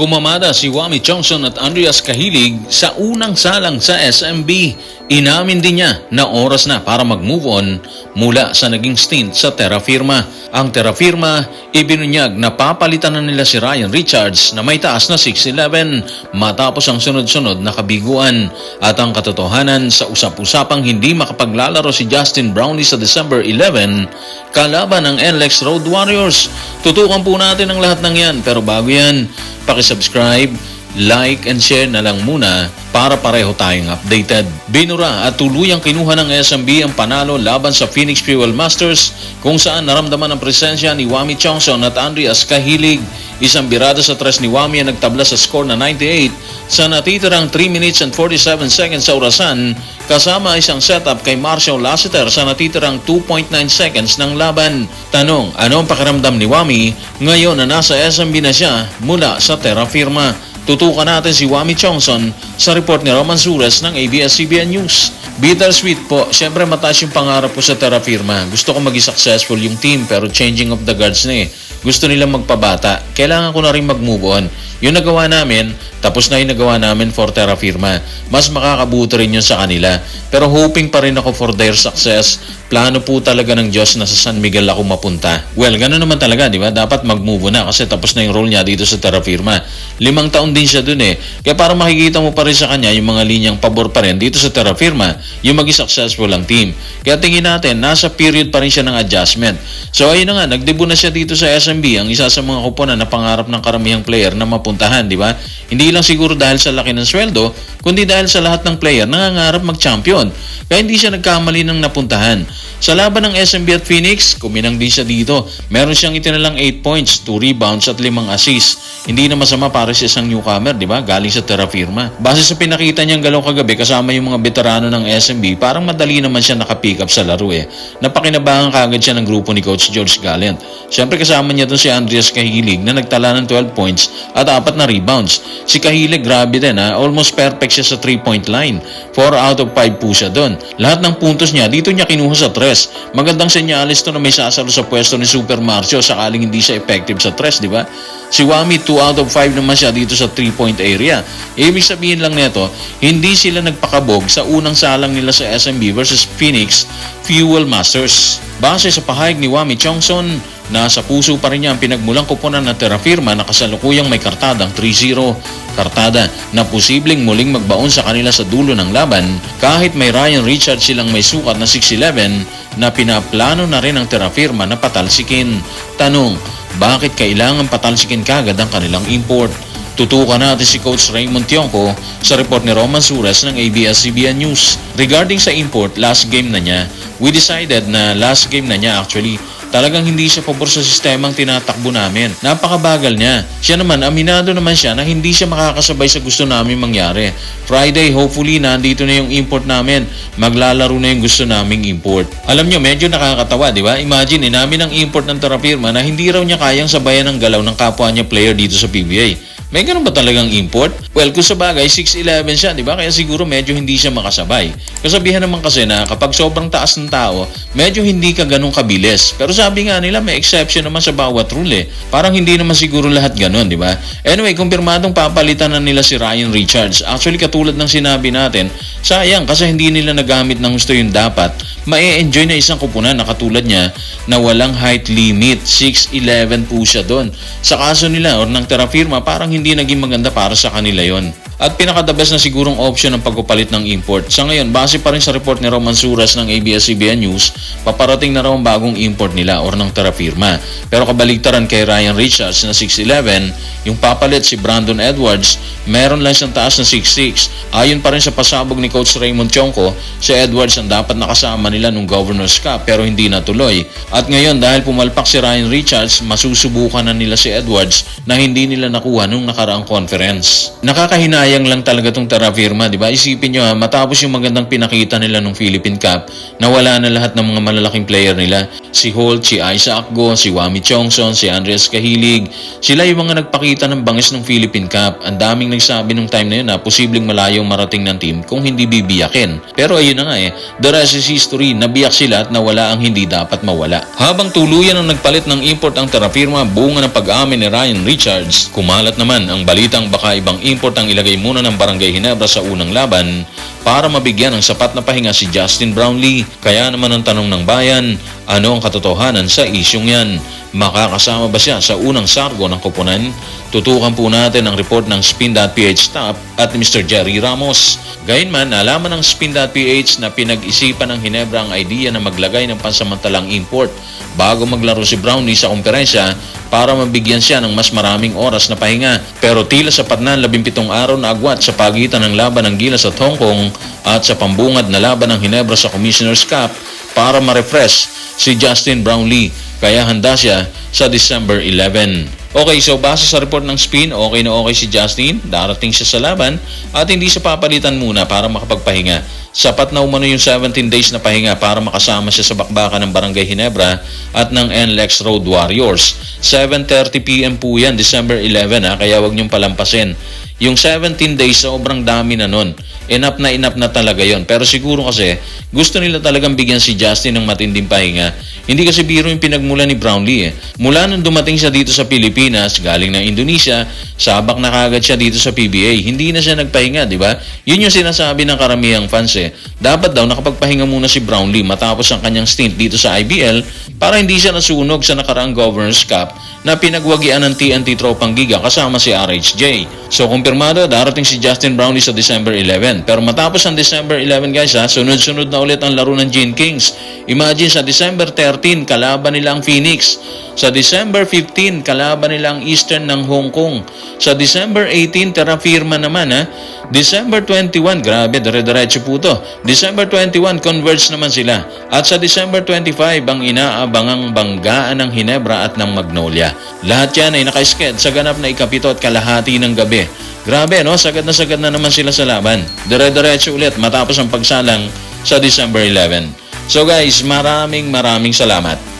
Kumamada si Wami Johnson at Andreas Kahilig sa unang salang sa SMB. Inamin din niya na oras na para mag-move on mula sa naging stint sa Terra Firma. Ang Terra Firma, ibinunyag na papalitan na nila si Ryan Richards na may taas na 6'11 matapos ang sunod-sunod na kabiguan. At ang katotohanan sa usap-usapang hindi makapaglalaro si Justin Brownlee sa December 11 kalaban ng NLEX Road Warriors. Tutukan po natin ang lahat ng yan pero bago yan, pakisubscribe, like and share na lang muna para pareho tayong updated. Binura at tuluyang kinuha ng SMB ang panalo laban sa Phoenix Fuel Masters kung saan naramdaman ang presensya ni Wami Chongson at Andreas Kahilig. Isang birada sa tres ni Wami ang nagtabla sa score na 98 sa natitirang 3 minutes and 47 seconds sa orasan kasama isang setup kay Marshall Lassiter sa natitirang 2.9 seconds ng laban. Tanong, ano ang pakiramdam ni Wami ngayon na nasa SMB na siya mula sa Terra Firma? Tutukan natin si Wami Chongson sa report ni Roman Sures ng ABS-CBN News. Bittersweet po, syempre mataas yung pangarap ko sa Terra Firma. Gusto ko maging successful yung team pero changing of the guards na eh. Gusto nilang magpabata. Kailangan ko na rin mag-move on. Yung nagawa namin, tapos na yung nagawa namin for Terra Firma. Mas makakabuto rin yun sa kanila. Pero hoping pa rin ako for their success. Plano po talaga ng Diyos na sa San Miguel ako mapunta. Well, gano'n naman talaga, di ba? Dapat mag-move na kasi tapos na yung role niya dito sa Terra Firma. Limang taon din siya dun eh. Kaya para makikita mo pa rin sa kanya yung mga linyang pabor pa rin dito sa Terra Firma, yung maging successful ang team. Kaya tingin natin, nasa period pa rin siya ng adjustment. So ayun na nga, nagdebut na siya dito sa SMB, ang isa sa mga kuponan na pangarap ng karamihang player na mapuntahan, di ba? Hindi lang siguro dahil sa laki ng sweldo, kundi dahil sa lahat ng player nangangarap mag-champion. Kaya hindi siya nagkamali ng napuntahan. Sa laban ng SMB at Phoenix, kuminang din siya dito. Meron siyang itinalang 8 points, 2 rebounds at 5 assists. Hindi na masama para sa isang newcomer, di ba? Galing sa Terra Firma. Base sa pinakita niyang galaw kagabi kasama yung mga veterano ng SMB, parang madali naman siya nakapick up sa laro eh. Napakinabangan kagad siya ng grupo ni Coach George Gallant. Siyempre kasama niya doon si Andreas Kahilig na nagtala ng 12 points at 4 na rebounds. Si Kahilig grabe din ha, almost perfect siya sa 3-point line. 4 out of 5 po siya doon. Lahat ng puntos niya, dito niya kinuha sa 3. Magandang senyales to na may sasalo sa pwesto ni Super Marcio sakaling hindi siya effective sa 3, di ba? Si Wami 2 out of 5 naman siya dito sa 3-point area. Ibig sabihin lang nito, hindi sila nagpakabog sa unang salang nila sa SMB versus Phoenix Fuel Masters. Base sa pahayag ni Wami Chongson, nasa puso pa rin niya ang pinagmulang kuponan ng Terra Firma na kasalukuyang may kartadang 3-0. Kartada na posibleng muling magbaon sa kanila sa dulo ng laban kahit may Ryan Richards silang may sukat na 6'11 na pinaplano na rin ng Terra Firma na patalsikin. Tanong, bakit kailangan patalsikin kagad ang kanilang import? Tutukan natin si Coach Raymond Tionco sa report ni Roman Sures ng ABS-CBN News. Regarding sa import, last game na niya, we decided na last game na niya actually Talagang hindi siya pabor sa sistemang tinatakbo namin. Napakabagal niya. Siya naman, aminado naman siya na hindi siya makakasabay sa gusto namin mangyari. Friday, hopefully, nandito na yung import namin. Maglalaro na yung gusto naming import. Alam nyo, medyo nakakatawa, di ba? Imagine, inamin ang import ng Terrafirma na hindi raw niya kayang sabayan ng galaw ng kapwa niya player dito sa PBA. May ganun ba talagang import? Well, kung sa bagay, 6'11 siya, di ba? Kaya siguro medyo hindi siya makasabay. Kasabihan naman kasi na kapag sobrang taas ng tao, medyo hindi ka ganun kabilis. Pero sabi nga nila, may exception naman sa bawat rule eh. Parang hindi naman siguro lahat ganun, di ba? Anyway, kumpirmadong papalitan na nila si Ryan Richards. Actually, katulad ng sinabi natin, sayang kasi hindi nila nagamit ng gusto yung dapat. Mae-enjoy na isang kupunan na katulad niya na walang height limit. 6'11 po siya doon. Sa kaso nila or ng Terrafirma, parang hindi naging maganda para sa kanila yon. At pinaka-the best na sigurong option ang pagpapalit ng import. Sa ngayon, base pa rin sa report ni Roman Suras ng ABS-CBN News, paparating na raw ang bagong import nila or ng Terrafirma. Pero kabaligtaran kay Ryan Richards na 6'11, yung papalit si Brandon Edwards, meron lang siyang taas na 6'6. Ayon pa rin sa pasabog ni Coach Raymond Chonko, si Edwards ang dapat nakasama nila nung Governor's Cup pero hindi natuloy. At ngayon dahil pumalpak si Ryan Richards, masusubukan na nila si Edwards na hindi nila nakuha nung nakaraang conference. Nakakahinaya sayang lang talaga tong Terra Firma, di ba? Isipin nyo ha, matapos yung magandang pinakita nila nung Philippine Cup, nawala na lahat ng mga malalaking player nila. Si Holt, si Isaac Go, si Wami Chongson, si Andres Kahilig. Sila yung mga nagpakita ng bangis ng Philippine Cup. Ang daming nagsabi nung time na yun na posibleng malayong marating ng team kung hindi bibiyakin. Pero ayun na nga eh, the rest is history. Nabiyak sila at nawala ang hindi dapat mawala. Habang tuluyan ang nagpalit ng import ang Terra Firma, bunga ng pag-amin ni Ryan Richards, kumalat naman ang balitang baka ibang import ang ilagay muna ng Barangay Hinebra sa unang laban para mabigyan ng sapat na pahinga si Justin Brownlee. Kaya naman ang tanong ng bayan, ano ang katotohanan sa isyong yan? Makakasama ba siya sa unang sargo ng kupunan? Tutukan po natin ang report ng Spin.ph staff at Mr. Jerry Ramos. Gayunman, nalaman ng Spin.ph na pinag-isipan ng Hinebra ang idea na maglagay ng pansamantalang import bago maglaro si Brownlee sa komperensya para mabigyan siya ng mas maraming oras na pahinga. Pero tila sapat na ang 17 araw na agwat sa pagitan ng laban ng Gilas at Hong Kong at sa pambungad na laban ng Hinebra sa Commissioner's Cup para ma-refresh si Justin Brownlee kaya handa siya sa December 11. Okay, so base sa report ng spin, okay na okay si Justin, darating siya sa laban at hindi siya papalitan muna para makapagpahinga. Sapat na umano yung 17 days na pahinga para makasama siya sa bakbakan ng Barangay Hinebra at ng NLEX Road Warriors. 7.30pm po yan, December 11 ha, kaya wag niyong palampasin. Yung 17 days, sobrang dami na nun. Enough na enough na talaga yon. Pero siguro kasi, gusto nila talagang bigyan si Justin ng matinding pahinga. Hindi kasi biro yung pinagmula ni Brownlee eh. Mula nung dumating siya dito sa Pilipinas, galing ng Indonesia, sabak na kagad siya dito sa PBA. Hindi na siya nagpahinga, di ba? Yun yung sinasabi ng karamihang fans eh. Dapat daw nakapagpahinga muna si Brownlee matapos ang kanyang stint dito sa IBL para hindi siya nasunog sa nakaraang Governors Cup na pinagwagian ng TNT Tropang Giga kasama si RHJ. So kumpirmado, darating si Justin Brownlee sa December 11. Pero matapos ang December 11 guys ha, sunod-sunod na ulit ang laro ng Gene Kings. Imagine sa December 13, kalaban nila ang Phoenix. Sa December 15, kalaban nila ang Eastern ng Hong Kong. Sa December 18, Terra Firma naman ha. December 21, grabe, dire-diretso po to. December 21, Converge naman sila. At sa December 25, ang inaabangang banggaan ng Hinebra at ng Magnolia. Lahat yan ay naka-sked sa ganap na ikapito at kalahati ng gabi. Grabe, no? Sagad na sagad na naman sila sa laban. Dire-diretso ulit matapos ang pagsalang sa December 11. So guys, maraming maraming salamat.